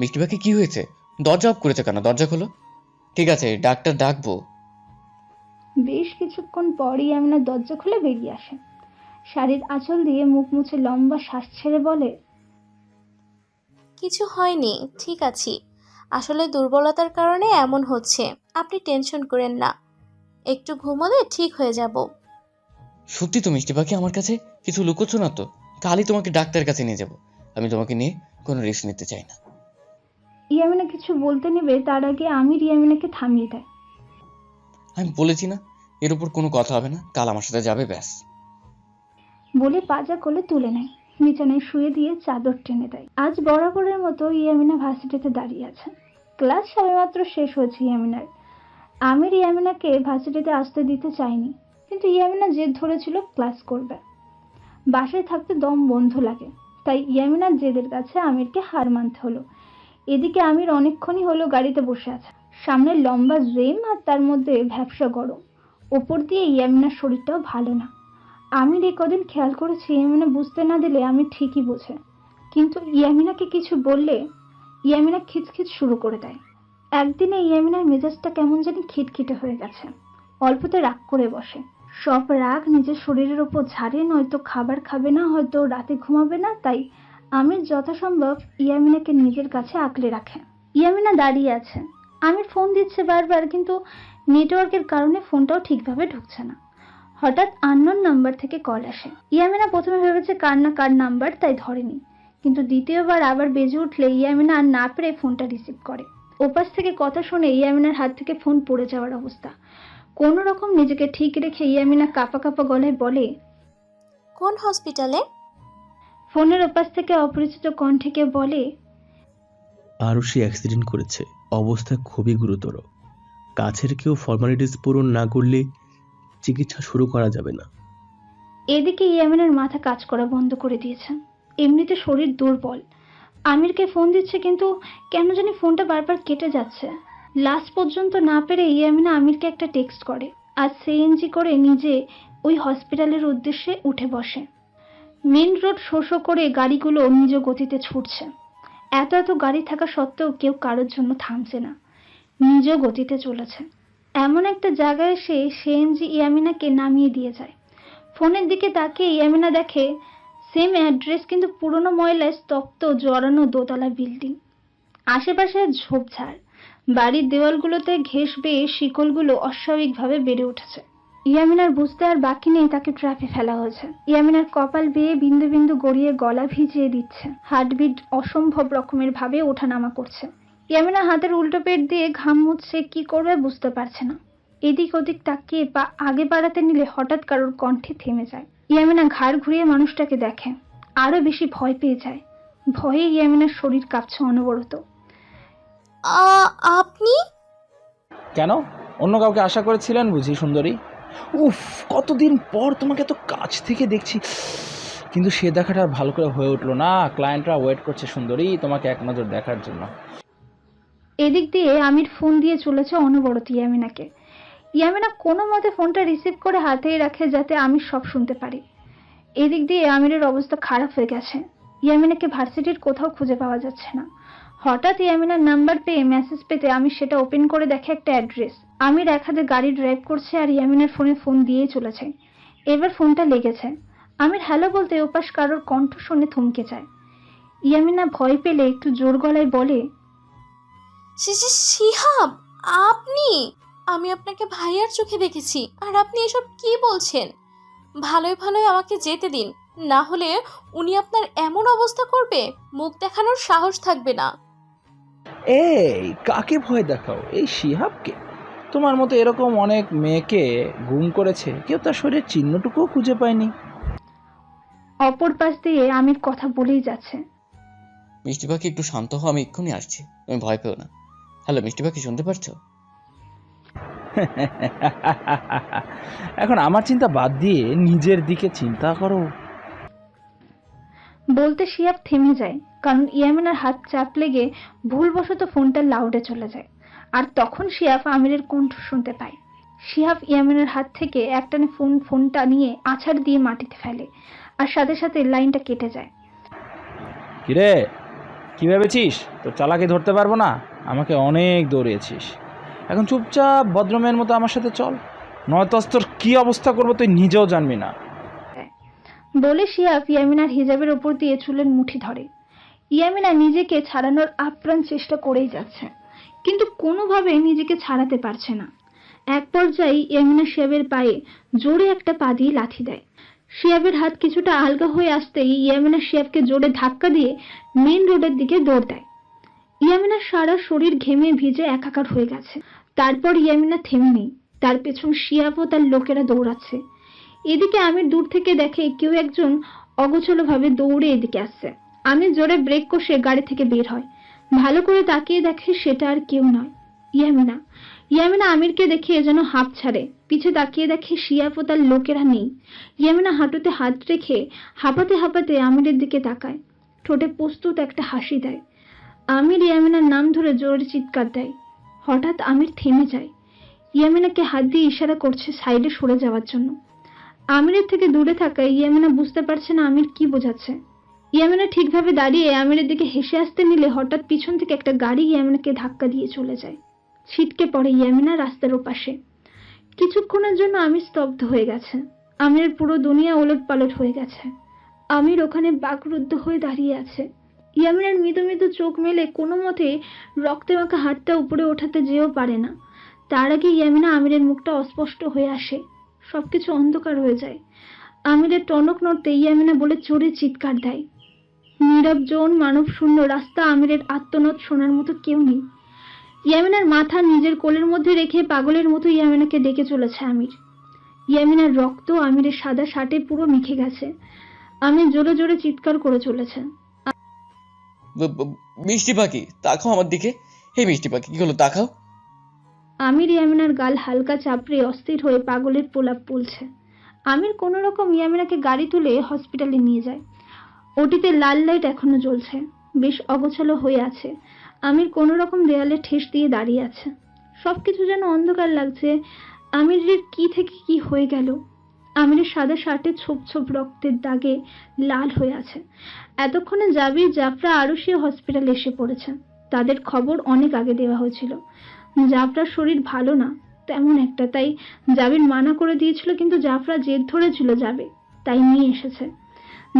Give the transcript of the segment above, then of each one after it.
মিষ্টি পাখি কি হয়েছে? দরজা অফ করেছে কেন? দরজা খোলো। ঠিক আছে ডাক্তার ডাকবো। বেশ কিছুক্ষণ পরই আমিনা দরজা খুলে বেরিয়ে আসে। শাড়ির আঁচল দিয়ে মুখ মুছে লম্বা শ্বাস ছেড়ে বলে কিছু হয়নি ঠিক আছি। আসলে দুর্বলতার কারণে এমন হচ্ছে। আপনি টেনশন করেন না। একটু ঘুমোলে ঠিক হয়ে যাব। সত্যি তো মিষ্টি পাখি আমার কাছে কিছু লুকোচ্ছ না তো? কালই তোমাকে ডাক্তারের কাছে নিয়ে যাব। আমি তোমাকে নিয়ে কোনো রিস্ক নিতে চাই না। ইয়ামিনা কিছু বলতে নেবে তার আগে আমির ইয়ামিনাকে থামিয়ে দেয়। আমি বলেছি না এর উপর কোনো কথা হবে না কাল আমার সাথে যাবে ব্যাস। বলে পাজা কোলে তুলে নেয় বিছানায় শুয়ে দিয়ে চাদর টেনে দেয়। আজ বরাবরের মতো ইয়ামিনা ভার্সিটিতে দাঁড়িয়ে আছে। ক্লাস সবেমাত্র শেষ হয়েছে ইয়ামিনার আমির ইয়ামিনাকে ভার্সিটিতে আসতে দিতে চায়নি কিন্তু ইয়ামিনা জেদ ধরেছিল ক্লাস করবে। বাসায় থাকতে দম বন্ধ লাগে তাই ইয়ামিনার জেদের কাছে আমিরকে হার মানতে হলো। এদিকে আমির অনেকক্ষণই হলো গাড়িতে বসে আছে। সামনে লম্বা জেম আর তার মধ্যে ভ্যাবসা গরম। ওপর দিয়ে ইয়ামিনার শরীরটাও ভালো না। আমি রে কদিন খেয়াল করেছি, ইয়ামিনা বুঝতে না দিলে আমি ঠিকই বোঝে। কিন্তু ইয়ামিনাকে কিছু বললে ইয়ামিনা খিচখিচ শুরু করে দেয়। একদিনে ইয়ামিনার মেজাজটা কেমন জানি খিটখিটে হয়ে গেছে। অল্পতে রাগ করে বসে। সব রাগ নিজের শরীরের ওপর ঝাড়ে, নয়তো খাবার খাবে না, হয়তো রাতে ঘুমাবে না, তাই আমির যথাসম্ভব ইয়ামিনাকে নিজের কাছে আঁকলে রাখে। ইয়ামিনা দাঁড়িয়ে আছে। আমির ফোন দিচ্ছে বারবার, কিন্তু নেটওয়ার্কের কারণে ফোনটাও ঠিকভাবে ঢুকছে না। হঠাৎ আননোন নাম্বার থেকে কল আসে। ইয়ামিনা প্রথমে ভেবেছে কার না কার নাম্বার, তাই ধরেনি। কিন্তু দ্বিতীয়বার আবার বেজে উঠলে ইয়ামিনা আর না পেরে ফোনটা রিসিভ করে। ওপাশ থেকে কথা শুনে ইয়ামিনার হাত থেকে ফোন পড়ে যাওয়ার অবস্থা। কোনো রকম নিজেকে ঠিক রেখে ইয়ামিনা কাপা কাপা গলায় বলে, কোন হসপিটালে? ফোনের ওপাশ থেকে অপরিচিত কণ্ঠেকে বলে আরও সে অ্যাক্সিডেন্ট করেছে। অবস্থা খুবই গুরুতর। কাছের কেউ ফর্মালিটিস পূরণ না করলে চিকিৎসা শুরু করা যাবে না। এদিকে ইয়ামিনের মাথা কাজ করা বন্ধ করে দিয়েছেন। এমনিতে শরীর দুর্বল। আমিরকে ফোন দিচ্ছে কিন্তু কেন জানি ফোনটা বারবার কেটে যাচ্ছে। লাস্ট পর্যন্ত না পেরে ইয়ামিনা আমিরকে একটা টেক্সট করে। আর সিএনজি করে নিজে ওই হসপিটালের উদ্দেশ্যে উঠে বসে। মেন রোড শোষো করে গাড়িগুলো নিজ গতিতে ছুটছে। এত এত গাড়ি থাকা সত্ত্বেও কেউ কারোর জন্য থামছে না। নিজ গতিতে চলেছে। এমন একটা জায়গায় এসে সিএনজি ইয়ামিনাকে নামিয়ে দিয়ে যায়। ফোনের দিকে তাকিয়ে ইয়ামিনা দেখে, সেম অ্যাড্রেস কিন্তু পুরনো ময়লায় স্তপ্ত জড়ানো দোতলা বিল্ডিং। আশেপাশে ঝোপঝাড়। বাড়ির দেওয়ালগুলোতে ঘেঁষ বেয়ে শিকলগুলো অস্বাভাবিকভাবে বেড়ে উঠেছে। ইয়ামিনার বুঝতে আর বাকি নেই তাকে ট্র্যাপে ফেলা হয়েছে। ইয়ামিনার কপাল বেয়ে বিন্দু বিন্দু গড়িয়ে গলা ভিজিয়ে দিচ্ছে। হার্টবিট অসম্ভব রকমের ভাবে ওঠানামা করছে। ইয়ামিনা হাতের উল্টো পেট দিয়ে ঘাম মুছছে কি করবে বুঝতে পারছে না। এদিক ওদিক তাকিয়ে পা আগে বাড়াতে নিলে হঠাৎ কারোর কণ্ঠে থেমে যায়। ইয়ামিনা ঘাড় ঘুরিয়ে মানুষটাকে দেখে আরও বেশি ভয় পেয়ে যায়। ভয়ে ইয়ামিনার শরীর কাঁপছে অনবরত। আপনি? কেন? অন্য কাউকে আশা করেছিলেন বুঝি সুন্দরী? উফ, কতদিন পর তোমাকে তো কাছ থেকে দেখছি। কিন্তু সে দেখাটা ভালো করে হয়ে উঠল না। ক্লায়েন্টরা ওয়েট করছে সুন্দরী, তোমাকে এক নজর দেখার জন্য। এদিক দিয়ে আমির ফোন দিয়ে চলেছে অনবরত ইয়ামিনাকে। ইয়ামিনা কোনো মতে ফোনটা রিসিভ করে হাতেই রাখে যাতে আমি সব শুনতে পারি। এদিক দিয়ে আমিরের অবস্থা খারাপ হয়ে গেছে। ইয়ামিনাকে ভার্সিটির কোথাও খুঁজে পাওয়া যাচ্ছে না। হঠাৎ ইয়ামিনার নাম্বার পেয়ে মেসেজ পেতে আমি সেটা ওপেন করে দেখে একটা অ্যাড্রেস আমির এক হাতে গাড়ি ড্রাইভ করছে আর ইয়ামিনার ফোনে ফোন দিয়েই চলেছে। এবার ফোনটা লেগেছে। আমির হ্যালো বলতে ওপাশ কারোর কণ্ঠ শুনে থমকে যায়। ইয়ামিনা ভয় পেলে, একটু জোর গলায় বলে শিহাব, আপনি? আমি আপনাকে ভাইয়ার চোখে দেখেছি, আর আপনি এসব কি বলছেন? ভালোই ভালোই আমাকে যেতে দিন, না হলে উনি আপনার এমন অবস্থা করবে, মুখ দেখানোর সাহস থাকবে না। এই কাকে ভয় দেখাও? এই শিহাবকে? তোমার মতো এরকম অনেক মেয়েকে গুম করেছে কেউ তার শরীরের চিহ্নটুকুও খুঁজে পায়নি। অপর পাশ দিয়ে আমির কথা বলেই যাচ্ছে। মিষ্টি পাখি একটু শান্ত হও আমি এক্ষুনি আসছি। তুমি ভয় পেও না। হ্যালো মিষ্টি পাখি শুনতে পারছ? এখন আমার চিন্তা বাদ দিয়ে নিজের দিকে চিন্তা করো। বলতে শিয়াব থেমে যায়, কারণ ইয়ামিনার হাত চাপ লেগে ভুলবশত ফোনটা লাউডে চলে যায়। আর তখন শিয়াব আমিরের কণ্ঠ শুনতে পায়। শিহাব ইয়ামিনের হাত থেকে একটানে ফোন, ফোনটা নিয়ে আছাড় দিয়ে মাটিতে ফেলে, আর সাথে সাথে লাইনটা কেটে যায়। কিরে, কী ভেবেছিস? তোর চালাকি ধরতে পারব না? আমাকে অনেক দৌড়িয়েছিস। এখন চুপচাপ ভদ্রমের মতো আমার সাথে চল। নয়তো তোর কী অবস্থা করব তুই নিজেও জানবি না। বলে শিয়াব ইয়ামিনার হিজাবের ওপর দিয়ে চুলের মুঠি ধরে। ইয়ামিনা নিজেকে ছাড়ানোর আপ্রাণ চেষ্টা করেই যাচ্ছে, কিন্তু কোনোভাবে নিজেকে ছাড়াতে পারছে না। এক পর্যায়ে ইয়ামিনা শিয়াবের পায়ে জোরে একটা পা দিয়ে লাথি দেয়। শিয়াবের হাত কিছুটা আলগা হয়ে আসতেই ইয়ামিনা শিয়াবকে জোরে ধাক্কা দিয়ে মেন রোডের দিকে দৌড় দেয়। ইয়ামিনা সারা শরীর ঘেমে ভিজে একাকার হয়ে গেছে। তারপর ইয়ামিনা থেমে নেই। তার পেছন শিয়াব ও তার লোকেরা দৌড়াচ্ছে। এদিকে আমির দূর থেকে দেখে কেউ একজন অগোছলভাবে দৌড়ে এদিকে আসছে। আমি জোরে ব্রেক কষে গাড়ি থেকে বের হয়। ভালো করে তাকিয়ে দেখে সেটা আর কেউ নয়। ইয়ামিনা। ইয়ামিনা আমিরকে দেখে যেন হাঁপ ছাড়ে। পিছে তাকিয়ে দেখে শিয়াপ ও তার লোকেরা নেই। ইয়ামিনা হাঁটুতে হাত রেখে হাঁপাতে হাঁপাতে আমিরের দিকে তাকায়। ঠোঁটে প্রস্তুত একটা হাসি দেয়। আমির ইয়ামিনার নাম ধরে জোরে চিৎকার দেয়। হঠাৎ আমির থেমে যায়। ইয়ামিনাকে হাত দিয়ে ইশারা করছে সাইডে সরে যাওয়ার জন্য। আমিরের থেকে দূরে থাকায় ইয়ামিনা বুঝতে পারছে না আমির কি বোঝাচ্ছে। ইয়ামিনা ঠিকভাবে দাঁড়িয়ে আমিরের দিকে হেসে আসতে নিলে হঠাৎ পিছন থেকে একটা গাড়ি ইয়ামিনাকে ধাক্কা দিয়ে চলে যায়। ছিটকে পড়ে ইয়ামিনা রাস্তার ওপাশে। কিছুক্ষণের জন্য আমির স্তব্ধ হয়ে গেছে। আমিরের পুরো দুনিয়া ওলট পালট হয়ে গেছে। আমির ওখানে বাকরুদ্ধ হয়ে দাঁড়িয়ে আছে। ইয়ামিনার মৃদু মৃদু চোখ মেলে কোনো মতে রক্তে মাখা হাতটা উপরে ওঠাতে যেও পারে না। তার আগে ইয়ামিনা আমিরের মুখটা অস্পষ্ট হয়ে আসে। সবকিছু অন্ধকার হয়ে যায়। আমিরের টনক নড়তে ইয়ামিনা বলে চোরে চিৎকার দেয়। নীরব জন মানব শূন্য রাস্তা আমিরের আত্মনদ শোনার মতো কেউ নেই। ইয়ামিনার মাথা নিজের কোলের মধ্যে রেখে পাগলের মতো ইয়ামিনাকে ডেকে চলেছে আমির। ইয়ামিনার রক্ত আমিরের সাদা শার্টে পুরো মিখে গেছে। আমির জোরে জোরে চিৎকার করে চলেছে। মিষ্টি পাখি তাকাও আমার দিকে। এই মিষ্টি পাখি, কি হলো তাকাও আমির ইয়ামিনার গাল হালকা চাপড়ে অস্থির হয়ে পাগলের পোলাপ পলছে আমির কোনো রকম ইয়ামিনাকে গাড়ি তুলে হসপিটালে নিয়ে যায়। ওটিতে লাল লাইট এখনও জ্বলছে। বেশ অগোছালো হয়ে আছে। আমির কোনো রকম দেয়ালে ঠেস দিয়ে দাঁড়িয়ে আছে। সব কিছু যেন অন্ধকার লাগছে। আমিরের কি থেকে কি হয়ে গেল? আমিরের সাদা শার্টে ছোপ ছোপ রক্তের দাগে লাল হয়ে আছে। এতক্ষণে জাবির জাফরা সে হসপিটালে এসে পড়েছে। তাদের খবর অনেক আগে দেওয়া হয়েছিল। জাফরার শরীর ভালো না তেমন একটা। তাই জাবির মানা করে দিয়েছিল কিন্তু জাফরা জেদ ধরেছিল যাবে তাই নিয়ে এসেছে।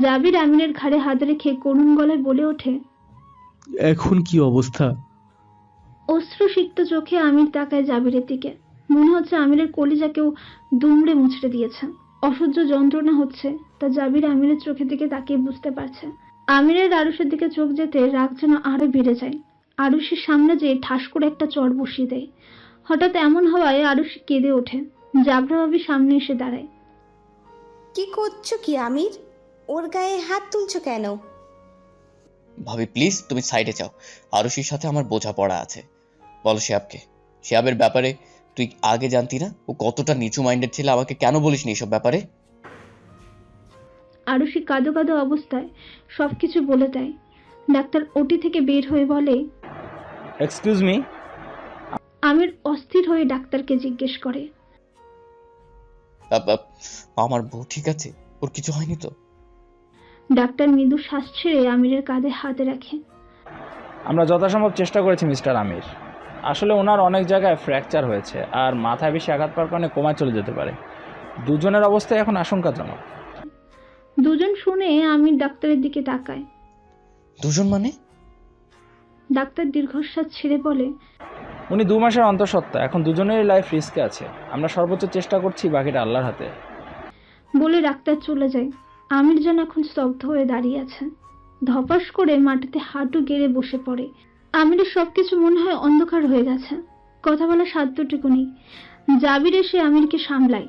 জাবির আমিরের ঘাড়ে হাত রেখে করুণ গলায় বলে ওঠে এখন কি অবস্থা? অশ্রুসিক্ত চোখে আমির তাকায় জাবিরের দিকে। মনে হচ্ছে আমিরের কলিজা কেউ দুমড়ে মুচড়ে দিয়েছে। অসহ্য যন্ত্রণা হচ্ছে তা জাবির আমিরের চোখের দিকে তাকিয়ে বুঝতে পারছে। আমিরের আরুষের দিকে চোখ যেতে রাগ যেন আরও বেড়ে যায়। আরুষের সামনে যেয়ে ঠাস করে একটা চড় বসিয়ে দেয়। হঠাৎ এমন হওয়ায় আরুষি কেঁদে ওঠে। জাবরা ভাবি সামনে এসে দাঁড়ায়। কি করছ কি আমির? ওর গায়ে হাত তুলছো কেন? ভাবি প্লিজ তুমি সাইডে যাও। আরুষির সাথে আমার বোঝাপড়া আছে। বলো শিয়াবকে। শিয়াবের ব্যাপারে তুই আগে জানতি না? ও কতটা নিচু মাইন্ডেড ছিল আমাকে কেন বলিসনি এসব ব্যাপারে? আরুষি কাঁদো কাঁদো অবস্থায় সবকিছু বলে দেয়। ডাক্তার ওটি থেকে বের হয়ে বলে এক্সকিউজ মি আমির অস্থির হয়ে ডাক্তারকে জিজ্ঞেস করে আপ, আপ, আমার বউ ঠিক আছে? ওর কিছু হয়নি তো? ডাক্তার মৃদু শ্বাস ছেড়ে আমিরের কাঁধে হাতে রাখে। আমরা যথাসম্ভব চেষ্টা করেছি মিস্টার আমির। আসলে ওনার অনেক জায়গায় ফ্র্যাকচার হয়েছে আর মাথায় বেশি আঘাত পাওয়ার কারণে কোমায় চলে যেতে পারে। দুজনের অবস্থা এখন আশঙ্কাজনক। দুজন শুনে আমির ডাক্তারের দিকে তাকায়। দুজন মানে? ডাক্তার দীর্ঘশ্বাস ছেড়ে বলে উনি দু মাসের অন্তঃসত্ত্বা এখন দুজনেরই লাইফ রিস্কে আছে। আমরা সর্বোচ্চ চেষ্টা করছি বাকিটা আল্লাহর হাতে। বলে ডাক্তার চলে যায়। আমির যেন এখন স্তব্ধ হয়ে দাঁড়িয়ে আছে। ধপাস করে মাটিতে হাঁটু গেড়ে বসে পড়ে। আমিরের সবকিছু মনে হয় অন্ধকার হয়ে গেছে। কথা বলার সাধ্যটুকু নেই। জাবির এসে আমিরকে সামলায়।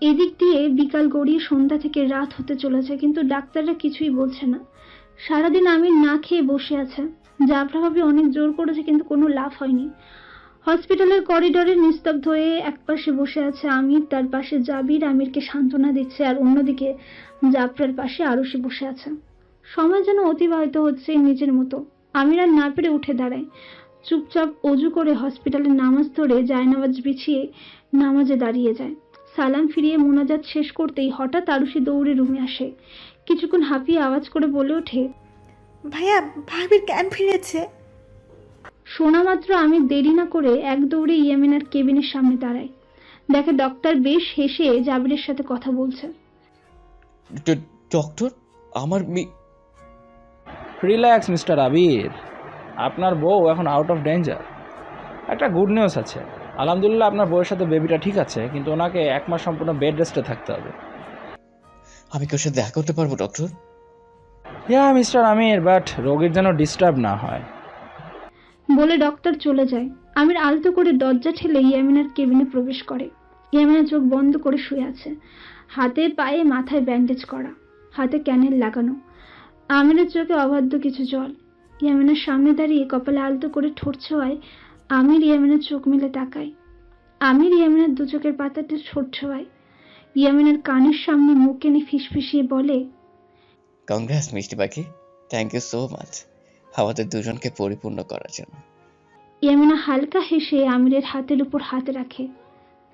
এদিক দিয়ে বিকাল গড়িয়ে সন্ধ্যা থেকে রাত হতে চলেছে কিন্তু ডাক্তাররা কিছুই বলছে না। সারাদিন আমির না খেয়ে বসে আছে। জাফরা ভাবে অনেক জোর করেছে, কিন্তু কোনো লাভ হয়নি। হসপিটালের করিডোরে নিস্তব্ধ হয়ে একপাশে বসে আছে আমির, তার পাশে জাবির, আমিরকে সান্ত্বনা দিচ্ছে, আর অন্যদিকে জাফরার পাশে আরুষি বসে আছে। সময় যেন অতিবাহিত হচ্ছে নিজের মতো। আমির আর না পেরে উঠে দাঁড়ায়। চুপচাপ অজু করে হসপিটালের নামাজ ধরে জায়নামাজ বিছিয়ে নামাজে দাঁড়িয়ে যায়। সালাম ফিরিয়ে মোনাজাত শেষ করতেই হঠাৎ আরুষি দৌড়ে রুমে আসে। কিছুক্ষণ হাঁপিয়ে আওয়াজ করে বলে ওঠে ভাইয়া ভাবির জ্ঞান ফিরেছে। শোনা মাত্র আমি দেরি না করে এক দৌড়ে ইয়ামিনার কেবিনের সামনে দাঁড়াই। দেখে ডক্টর বেশ হেসে জাবিরের সাথে কথা বলছে। ডক্টর আমার মি রিল্যাক্স মিস্টার আবির। আপনার বউ এখন আউট অফ ডেঞ্জার একটা গুড নিউজ আছে। আলহামদুলিল্লাহ আপনার বউয়ের সাথে বেবিটা ঠিক আছে কিন্তু ওনাকে এক মাস সম্পূর্ণ বেড রেস্টে থাকতে হবে। আমি কি ওর সাথে দেখা করতে পারব doctor? Yeah mister Amir but রোগীর যেন ডিস্টার্ব না হয়। বলে ডক্টর চলে যায়। আমির আলতো করে দরজা ঠেলে ইয়ামিনার কেবিনে প্রবেশ করে। ইয়ামিনা চোখ বন্ধ করে শুয়ে আছে। হাতে পায়ে মাথায় ব্যান্ডেজ করা। হাতে ক্যানেল লাগানো। আমিরের চোখে অবাধ্য কিছু জল। ইয়ামিনার সামনে দাঁড়িয়ে কপালে আলতো করে ঠোঁট ছোঁয়ায় আমির ইয়ামিনার চোখ মেলে তাকায়। আমির ইয়ামিনার দু চোখের পাতাতে ঠোঁট ছোঁয়ায়। ইয়ামিনার কানের সামনে মুখ এনে ফিসফিসিয়ে বলে কংগ্রেস মিষ্টি পাখি। থ্যাংক ইউ সো মাচ আমাদের দুজনকে পরিপূর্ণ করার জন্য। ইয়ামিনা হালকা হেসে আমিরের হাতের উপর হাত রাখে।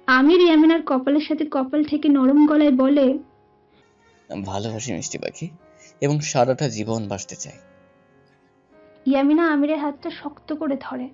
আমির ইয়ামিনার কপালের সাথে কপাল থেকে নরম গলায় বলে ভালোবাসি মিষ্টি পাখি এবং সারাটা জীবন বাঁচতে চাই। ইয়ামিনা আমিরের হাতটা শক্ত করে ধরে।